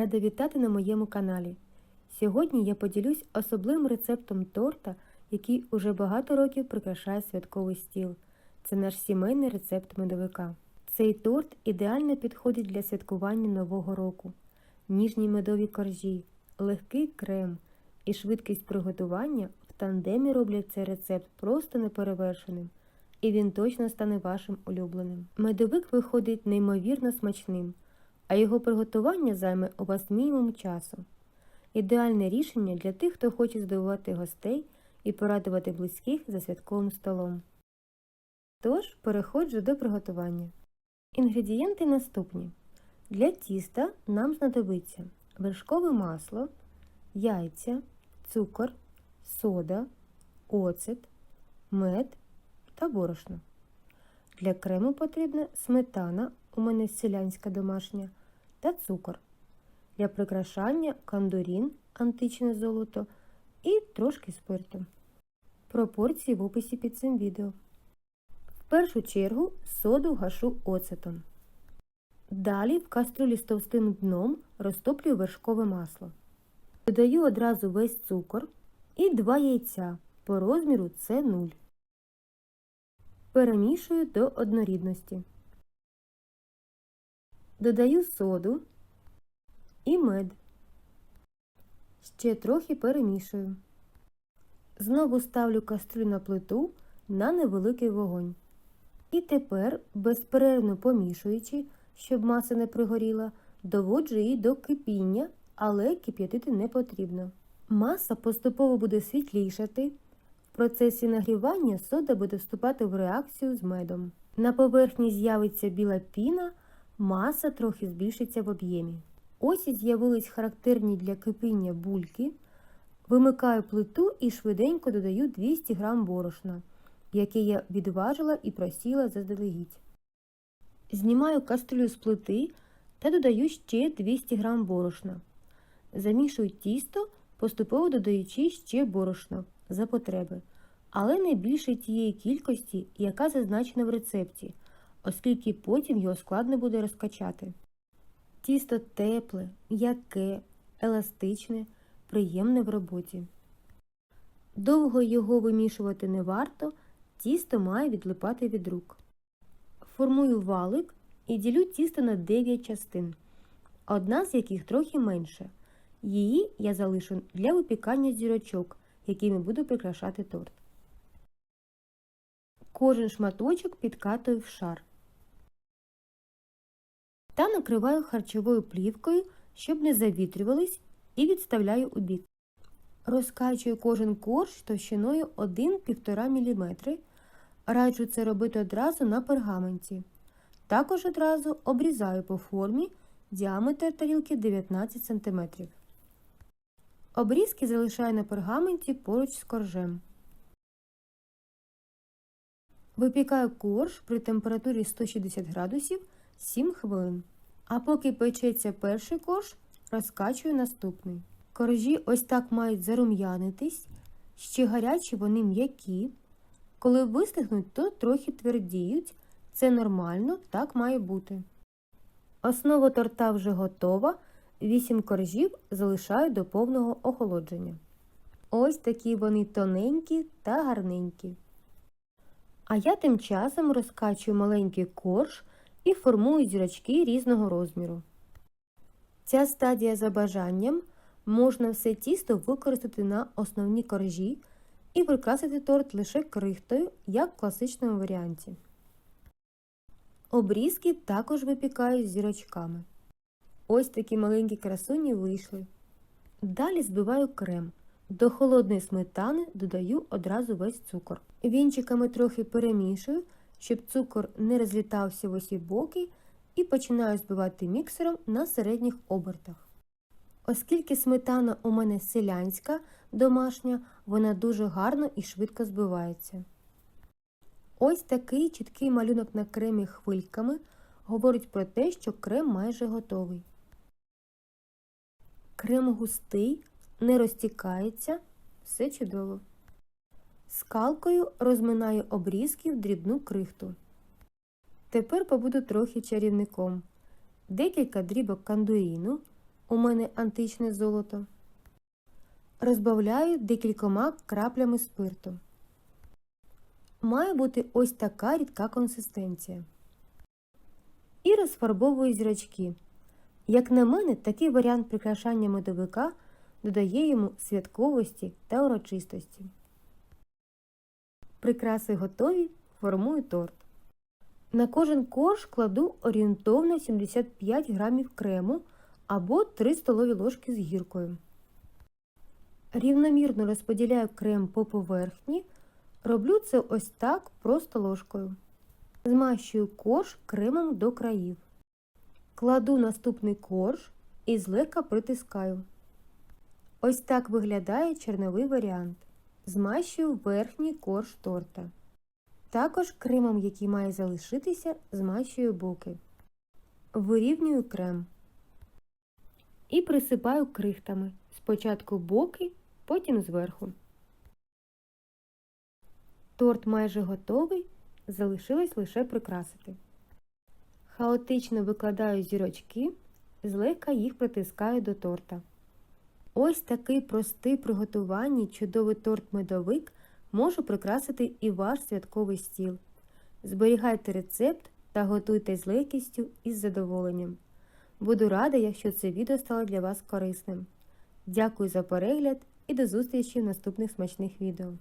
Рада вітати на моєму каналі. Сьогодні я поділюсь особливим рецептом торта, який уже багато років прикрашає святковий стіл. Це наш сімейний рецепт медовика. Цей торт ідеально підходить для святкування Нового року. Ніжні медові коржі, легкий крем і швидкість приготування в тандемі роблять цей рецепт просто неперевершеним, і він точно стане вашим улюбленим. Медовик виходить неймовірно смачним, а його приготування займе у вас мінімум часу. Ідеальне рішення для тих, хто хоче здивувати гостей і порадувати близьких за святковим столом. Тож, переходжу до приготування. Інгредієнти наступні. Для тіста нам знадобиться вершкове масло, яйця, цукор, сода, оцет, мед та борошно. Для крему потрібна сметана, у мене селянська домашня, та цукор. Для прикрашання кандурін, античне золото і трошки спирту. Пропорції в описі під цим відео. В першу чергу соду гашу оцетом. Далі в каструлі з товстим дном розтоплюю вершкове масло. Додаю одразу весь цукор і два яйця по розміру це 0. Перемішую до однорідності. Додаю соду і мед. Ще трохи перемішую. Знову ставлю кастрюлю на плиту на невеликий вогонь. І тепер, безперервно помішуючи, щоб маса не пригоріла, доводжу її до кипіння, але кип'ятити не потрібно. Маса поступово буде світлішати. В процесі нагрівання сода буде вступати в реакцію з медом. На поверхні з'явиться біла піна, маса трохи збільшиться в об'ємі. Ось з'явились характерні для кипіння бульки. Вимикаю плиту і швиденько додаю 200 г борошна, яке я відважила і просіла заздалегідь. Знімаю кастрюлю з плити та додаю ще 200 г борошна. Замішую тісто, поступово додаючи ще борошно за потреби, але не більше тієї кількості, яка зазначена в рецепті, оскільки потім його складно буде розкачати. Тісто тепле, м'яке, еластичне, приємне в роботі. Довго його вимішувати не варто, тісто має відлипати від рук. Формую валик і ділю тісто на 9 частин, одна з яких трохи менше. Її я залишу для випікання зірочок, якими буду прикрашати торт. Кожен шматочок підкатую в шар та накриваю харчовою плівкою, щоб не завітрювались, і відставляю у бік. Розкачую кожен корж товщиною 1-1,5 мм. Раджу це робити одразу на пергаменті. Також одразу обрізаю по формі діаметр тарілки 19 см. Обрізки залишаю на пергаменті поруч з коржем. Випікаю корж при температурі 160 градусів 7 хвилин. А поки печеться перший корж, розкачую наступний. Коржі ось так мають зарум'янитись, ще гарячі вони м'які. Коли вистигнуть, то трохи твердіють. Це нормально, так має бути. Основа торта вже готова. 8 коржів залишаю до повного охолодження. Ось такі вони тоненькі та гарненькі. А я тим часом розкачую маленький корж і формую зірочки різного розміру. Ця стадія за бажанням можна все тісто використати на основні коржі і прикрасити торт лише крихтою, як в класичному варіанті. Обрізки також випікаю зірочками. Ось такі маленькі красуні вийшли. Далі збиваю крем. До холодної сметани додаю одразу весь цукор. Вінчиками трохи перемішую, щоб цукор не розлітався в усі боки, і починаю збивати міксером на середніх обертах. Оскільки сметана у мене селянська, домашня, вона дуже гарно і швидко збивається. Ось такий чіткий малюнок на кремі хвильками говорить про те, що крем майже готовий. Крем густий, не розтікається, все чудово. Скалкою розминаю обрізки в дрібну крихту. Тепер побуду трохи чарівником. Декілька дрібок кандуріну, у мене античне золото. Розбавляю декількома краплями спирту. Має бути ось така рідка консистенція. І розфарбовую зірочки. Як на мене, такий варіант прикрашання медовика додає йому святковості та урочистості. Прикраси готові, формую торт. На кожен корж кладу орієнтовно 75 грамів крему або 3 столові ложки з гіркою. Рівномірно розподіляю крем по поверхні, роблю це ось так просто ложкою. Змащую корж кремом до країв. Кладу наступний корж і злегка притискаю. Ось так виглядає черновий варіант. Змащую верхній корж торта. Також кремом, який має залишитися, змащую боки. Вирівнюю крем. І присипаю крихтами. Спочатку боки, потім зверху. Торт майже готовий, залишилось лише прикрасити. Хаотично викладаю зірочки, злегка їх притискаю до торта. Ось такий простий приготуванні чудовий торт-медовик може прикрасити і ваш святковий стіл. Зберігайте рецепт та готуйте з легкістю і з задоволенням. Буду рада, якщо це відео стало для вас корисним. Дякую за перегляд і до зустрічі в наступних смачних відео.